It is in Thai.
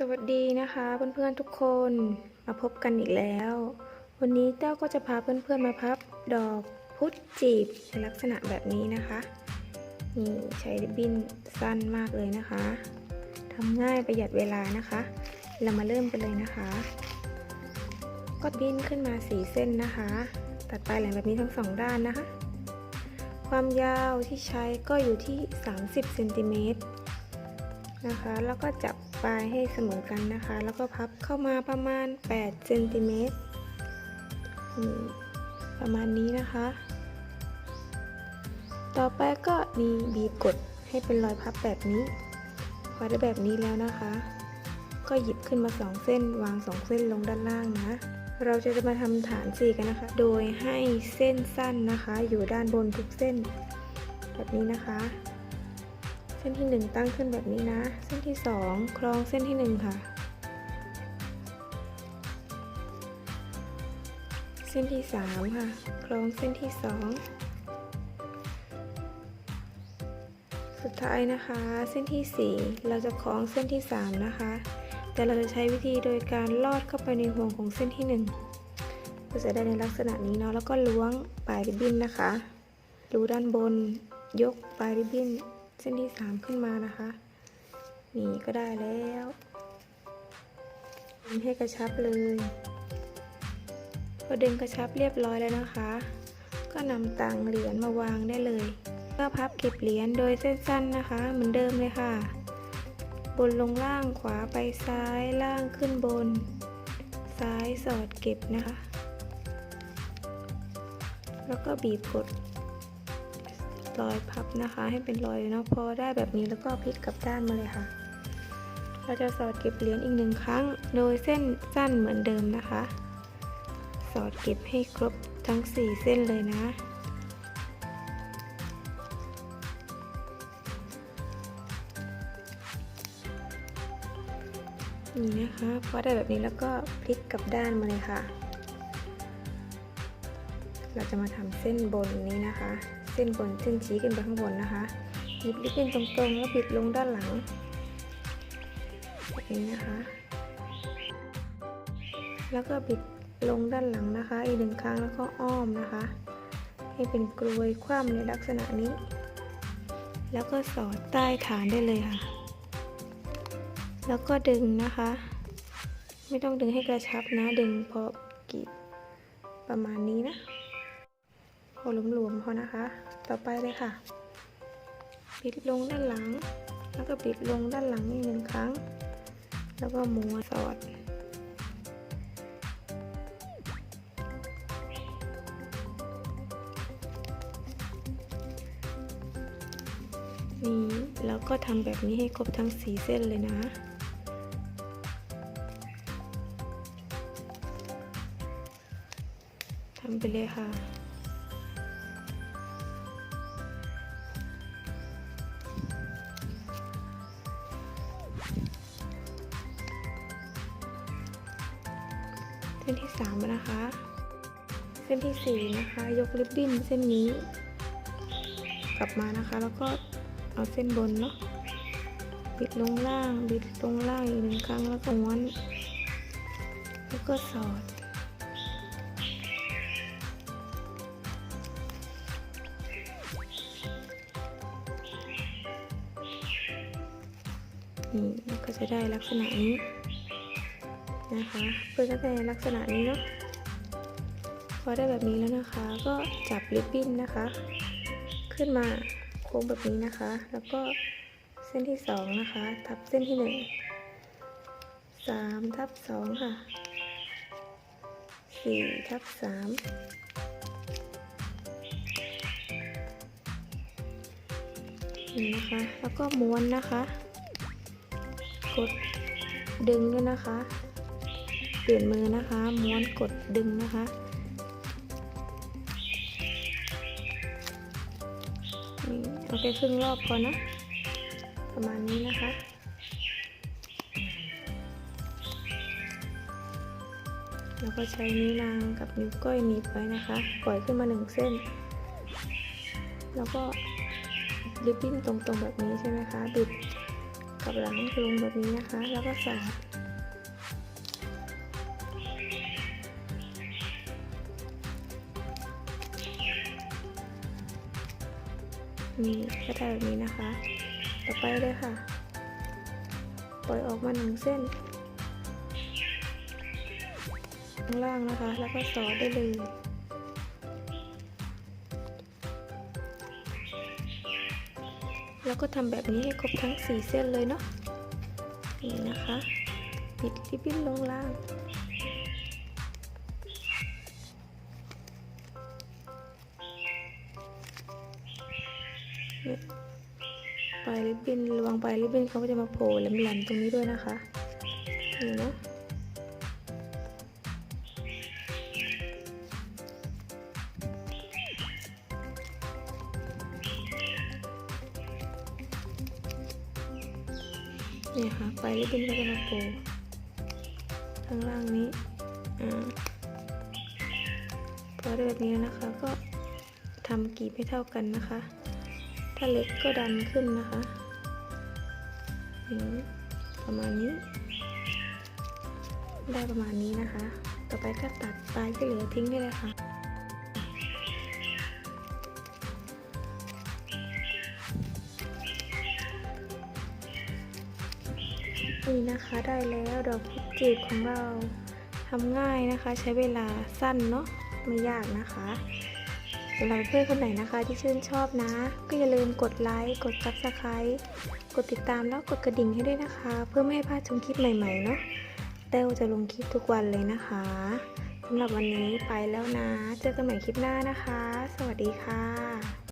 สวัสดีนะคะเพื่อนๆทุกคนมาพบกันอีกแล้ว วันนี้เต้าก็จะพาเพื่อนๆมาพับดอกพุธจีบในลักษณะแบบนี้นะคะนี่ใช้ริบบิ้นสั้นมากเลยนะคะทำง่ายประหยัดเวลานะคะ เรามาเริ่มกันเลยนะคะ ก็ดิ้นขึ้นมาสีเส้นนะคะ ตัดปลายแหลมแบบนี้ทั้งสองด้านนะคะ ความยาวที่ใช้ก็อยู่ที่ 30เซนติเมตร นะคะ แล้วก็จับปลายให้เสมอกันนะคะ แล้วก็พับเข้ามาประมาณ8เซนติเมตรประมาณนี้นะคะ ต่อไปก็มีบีบกดให้เป็นรอยพับแบบนี้ พอได้แบบนี้แล้วนะคะ ก็หยิบขึ้นมา 2 เส้น วาง 2 เส้นลงด้านล่างนะ เราจะมาทำฐานสี่กันนะคะ โดยให้เส้นสั้นนะคะ อยู่ด้านบนทุกเส้น แบบนี้นะคะ ส้นที่ 1 ตั้งขึ้นแบบนี้นะ เส้นที่ 2 คล้องเส้นที่ 1 ค่ะ เส้นที่ 3 ค่ะ คล้องเส้นที่ 2 สุดท้ายนะคะ เส้นที่ 4 เราจะคล้องเส้นที่ 3 นะคะ แต่เราจะใช้วิธีโดยการลอดเข้าไปในห่วงของเส้นที่ 1 ก็จะได้ในลักษณะนี้เนาะ แล้วก็ล้วงปลายริบบิ้นนะคะรูด้านบน ยกปลายริบบิ้น เส้นที่3ขึ้นมานะคะ นี่ก็ได้แล้วดึงให้กระชับเลยพอดึงกระชับเรียบร้อยแล้วนะคะ ก็นำตังเหรียญมาวางได้เลยก็พับเก็บเหรียญโดยเส้นสั้นนะคะ เหมือนเดิมเลยค่ะ บนลงล่างขวาไปซ้ายล่างขึ้นบน ซ้ายสอดเก็บนะคะ แล้วก็บีบกด รอยพับนะคะ ให้เป็นรอยเนาะพอได้แบบนี้แล้วก็พลิกกลับด้านมาเลยค่ะ เราจะสอดเก็บเหรียญอีกหนึ่งครั้ง โดยเส้นสั้นเหมือนเดิมนะคะ สอดเก็บให้ครบทั้ง 4 เส้นเลยนะนี่นะคะพอได้แบบนี้แล้วก็พลิกกลับด้านมาเลยค่ะ เราจะมาทำเส้นบนนี้นะคะ เส้นบนเส้นชี้ขึ้นไปข้างบนนะคะหยิบลิปบิ้นตรงๆแล้วบิดลงด้านหลังแบบนี้นะคะ แล้วก็บิดลงด้านหลังนะคะ อีกหนึ่งครั้งแล้วก็อ้อมนะคะ ให้เป็นกลวยคว่ำในลักษณะนี้ แล้วก็สอดใต้ฐานได้เลยค่ะ แล้วก็ดึงนะคะ ไม่ต้องดึงให้กระชับนะดึงพอกรีดประมาณนี้นะ อหลวมๆพอนะคะ ต่อไปเลยค่ะ ปิดลงด้านหลัง แล้วก็ปิดลงด้านหลังอีกหนึ่งครั้ง แล้วก็ม้วนสอดนี่แล้วก็ทำแบบนี้ให้ครบทั้งสีเส้นเลยนะ ทำไปเลยค่ะ ส้นที่สามนะคะ เส้นที่สี่นะคะ ยกริบบิ้นเส้นนี้ กลับมานะคะ แล้วก็เอาเส้นบนเนาะบิดลงล่างบิดลงล่างอีกหนึ่งครั้งแล้วก็ม้วนแล้วก็สอดนี่ก็จะได้ลักษณะนี้ นะคะเพื่อจะได้ลักษณะนี้เนาะพอได้แบบนี้แล้วนะคะ ก็จับริบบิ้นนะคะ ขึ้นมาโค้งแบบนี้นะคะ แล้วก็เส้นที่สองนะคะ ทับเส้นที่หนึ่งสามทับสองค่ะสี่ทับสามนี่นะคะ แล้วก็ม้วนนะคะ กดดึงด้วยนะคะ เปลี่ยนมือนะคะ ม้วนกดดึงนะคะนี่เอาแค่ครึ่งรอบพอนะ ประมาณนี้นะคะแล้วก็ใช้นิ้วนางกับนิ้วก้อยหนีบไว้นะคะ ปล่อยขึ้นมาหนึ่งเส้น แล้วก็ริบบิ้นตรงๆแบบนี้ใช่ไหมคะ บิดกับหลังลงแบบนี้นะคะ แล้วก็สอด นี่ก็ได้แบบนี้นะคะ ต่อไปเลยค่ะ ปล่อยออกมาหนึ่งเส้นข้างล่างนะคะ แล้วก็สอดได้เลยแล้วก็ทำแบบนี้ให้ครบทั้ง 4 เส้นเลยเนาะนี่นะคะ ปิดริบบิ้นลงล่าง ปลายริบบิ้นระวังปลายริบบิ้นเขาก็จะมาโผล่แหลมๆตรงนี้ด้วยนะคะนี่เนาะนี่ค่ะปลายริบบิ้นก็จะมาโผล่ข้างล่างนี้อ่าพอได้แบบนี้แล้วนะคะก็ทำกีบให้เท่ากันนะคะ ถ้าเล็กก็ดันขึ้นนะคะประมาณนี้ ได้ประมาณนี้นะคะ ต่อไปก็ตัดปลายที่เหลือทิ้งได้เลยค่ะนี่นะคะได้แล้วดอกพุจีบของเราทำง่ายนะคะ ใช้เวลาสั้นเนาะไม่ยากนะคะ สำหรับเพื่อนคนไหนนะคะที่ชื่นชอบนะ ก็อย่าลืมกดไลค์กด subscribe กดติดตามแล้วกดกระดิ่งให้ด้วยนะคะ เพื่อไม่ให้พลาดชมคลิปใหม่ๆเนาะเต้วจะลงคลิปทุกวันเลยนะคะสำหรับวันนี้ไปแล้วนะ เจอกันใหม่คลิปหน้านะคะ สวัสดีค่ะ